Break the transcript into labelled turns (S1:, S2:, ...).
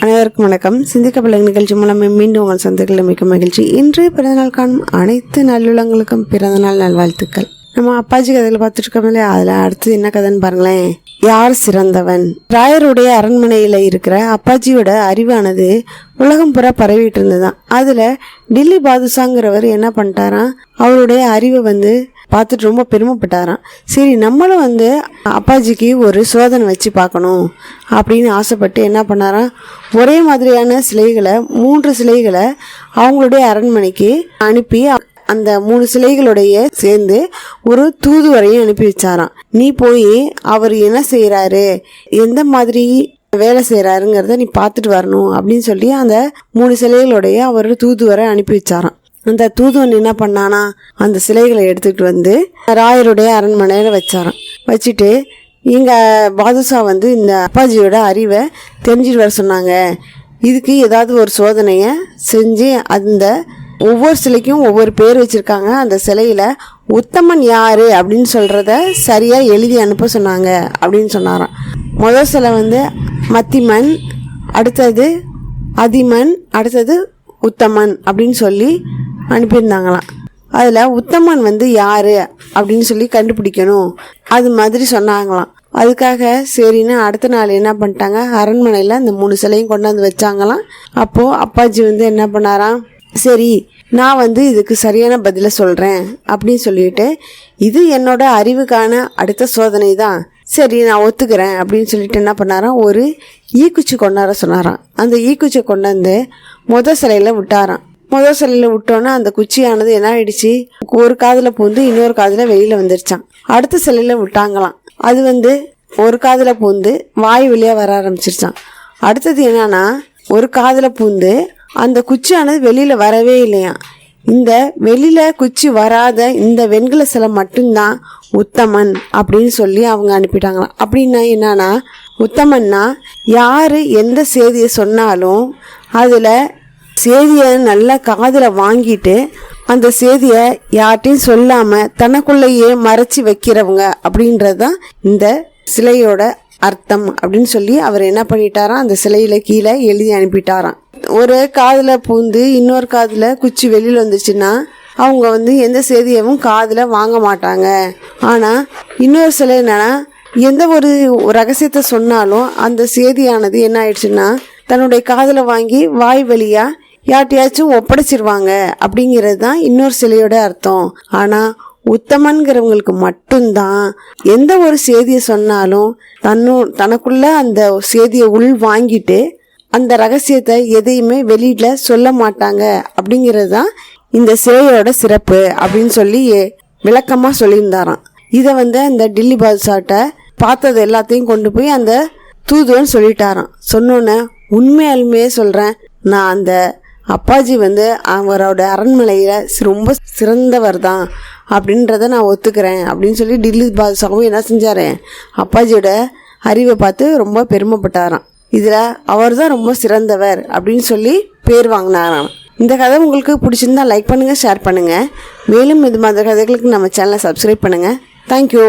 S1: அனைவருக்கும் வணக்கம். சிந்திக்க பிள்ளைங்க நிகழ்ச்சி மூலம் மீண்டும் உங்கள் சந்தைகளில் மிக்க மகிழ்ச்சி. இன்று பிறந்தநாள் காணும் அனைத்து நல்லுள்ளங்களுக்கும் பிறந்தநாள் நல்வாழ்த்துக்கள். நம்ம அப்பாஜி கதையில் பார்த்துட்டு இருக்கோம் இல்லையா? அதில் அடுத்து என்ன கதைன்னு பாருங்களேன். யார் சிறந்தவன்? ராயருடைய அரண்மனையில் இருக்கிற அப்பாஜியோட அறிவானது உலகம் புற பரவிட்டு இருந்ததுதான். அதில் டில்லி பாதுஷாங்கிறவர் என்ன பண்ணிட்டாராம்? அவருடைய அறிவை வந்து பார்த்துட்டு ரொம்ப பெருமைப்பட்டாராம். சரி நம்மளும் வந்து அப்பாஜிக்கு ஒரு சோதனை வச்சு பார்க்கணும் அப்படின்னு ஆசைப்பட்டு என்ன பண்ணாராம்? ஒரே மாதிரியான சிலைகளை மூன்று சிலைகளை அவங்களுடைய அரண்மனைக்கு அனுப்பி அந்த மூணு சிலைகளுடைய சேர்ந்து ஒரு தூதுவரையும் அனுப்பி வச்சாராம். நீ போய் அவர் என்ன செய்கிறாரு எந்த மாதிரி வேலை செய்கிறாருங்கிறத நீ பார்த்துட்டு வரணும் அப்படின்னு சொல்லி அந்த மூணு சிலைகளுடைய அவர் தூதுவரை அனுப்பி வச்சாராம். அந்த தூதுவன் என்ன பண்ணானா அந்த சிலைகளை எடுத்துக்கிட்டு வந்து ராயருடைய அரண்மனையில் வச்சாராம். வச்சுட்டு இங்கே பாதுஷா வந்து இந்த அப்பாஜியோட அறிவை தெரிஞ்சுட்டு வர சொன்னாங்க. இதுக்கு ஏதாவது ஒரு சோதனையை செஞ்சு அந்த ஒவ்வொரு சிலைக்கும் ஒவ்வொரு பேர் வச்சுருக்காங்க. அந்த சிலையில் உத்தமன் யார் அப்படின்னு சொல்கிறத சரியாக எழுதி அனுப்ப சொன்னாங்க அப்படின்னு சொன்னாராம். முதல் சிலை வந்து மத்திமன் அடுத்தது அதிமன் அடுத்தது உத்தமன் அப்படின்னு சொல்லி அனுப்பியிருந்தாங்களாம். அதில் உத்தமன் வந்து யார் அப்படின்னு சொல்லி கண்டுபிடிக்கணும். அது மாதிரி சொன்னாங்களாம். அதுக்காக சரின்னு அடுத்த நாள் என்ன பண்ணிட்டாங்க? அரண்மனையில் அந்த மூணு சிலையும் கொண்டாந்து வச்சாங்களாம். அப்போது அப்பாஜி வந்து என்ன பண்ணாராம்? சரி நான் வந்து இதுக்கு சரியான பதிலை சொல்கிறேன் அப்படின்னு சொல்லிட்டு இது என்னோட அறிவுக்கான அடுத்த சோதனை தான். சரி நான் ஒத்துக்கிறேன் அப்படின்னு சொல்லிட்டு என்ன பண்ணாராம்? ஒரு ஈக்குச்சி கொண்டாட சொன்னாராம். அந்த ஈக்குச்சி கொண்டாந்து முத சிலையில் விட்டாராம். முதல் சிலையில் விட்டோன்னே அந்த குச்சியானது என்ன ஆயிடுச்சு? ஒரு காதில் பூந்து இன்னொரு காதில் வெளியில் வந்துருச்சான் அடுத்த சிலையில் விட்டாங்களாம். அது வந்து ஒரு காதில் பூந்து வாய் வழியாக வர ஆரம்பிச்சிருச்சான் அடுத்தது என்னன்னா ஒரு காதில் பூந்து அந்த குச்சியானது வெளியில் வரவே இல்லையா இந்த வெளியில் குச்சி வராத இந்த வெண்கல சிலை மட்டும்தான் உத்தமன் அப்படின்னு சொல்லி அவங்க அனுப்பிட்டாங்களாம். அப்படின்னா என்னன்னா உத்தமன்னா யார் எந்த செய்தியை சொன்னாலும் அதில் செய்தியை நல்லா காதில் வாங்கிட்டு அந்த செய்தியை யார்ட்டையும் சொல்லாமல் தனக்குள்ளேயே மறைச்சி வைக்கிறவங்க அப்படின்றது தான் இந்த சிலையோட அர்த்தம் அப்படின்னு சொல்லி அவர் என்ன பண்ணிட்டாராம்? அந்த சிலையில கீழே எழுதி அனுப்பிட்டாராம். ஒரு காதில் பூந்து இன்னொரு காதில் குச்சி வெளியில் வந்துச்சுன்னா அவங்க வந்து எந்த செய்தியவும் காதில் வாங்க மாட்டாங்க. ஆனால் இன்னொரு சிலை என்னென்னா எந்த ஒரு ரகசியத்தை சொன்னாலும் அந்த செய்தியானது என்ன ஆயிடுச்சுன்னா தன்னுடைய காதில் வாங்கி வாய் வழியாக யார்ட்டையாச்சும் ஒப்படைச்சிருவாங்க அப்படிங்கிறது தான் இன்னொரு சிலையோட அர்த்தம். ஆனால் உத்தமன்கிறவங்களுக்கு மட்டும்தான் எந்த ஒரு செய்தியை சொன்னாலும் தன்னு தனக்குள்ள அந்த செய்தியை உள் வாங்கிட்டு அந்த ரகசியத்தை எதையுமே வெளியில் சொல்ல மாட்டாங்க அப்படிங்கிறது தான் இந்த சிலையோட சிறப்பு அப்படின்னு சொல்லி விளக்கமாக சொல்லியிருந்தாராம். இதை வந்து அந்த டில்லி பாதுஷாட்ட பார்த்தது எல்லாத்தையும் கொண்டு போய் அந்த தூதுவன் சொல்லிட்டாராம். சொன்னோன்னே உண்மையாலுமே சொல்கிறேன் நான் அந்த அப்பாஜி வந்து அவரோட அரண்மனையில் ரொம்ப சிறந்தவர் தான் அப்படின்றத நான் ஒத்துக்கிறேன் அப்படின்னு சொல்லி டில்லி பாதுஷாவும் என்ன செஞ்சார்? அப்பாஜியோட அறிவை பார்த்து ரொம்ப பெருமைப்பட்டாராம். இதில் அவர் தான் ரொம்ப சிறந்தவர் அப்படின்னு சொல்லி பேர் வாங்கினாராம். இந்த கதை உங்களுக்கு பிடிச்சிருந்தா லைக் பண்ணுங்கள் ஷேர் பண்ணுங்கள் மேலும் இது மாதிரி கதைகளுக்கு நம்ம சேனலை சப்ஸ்கிரைப் பண்ணுங்கள் தேங்க்யூ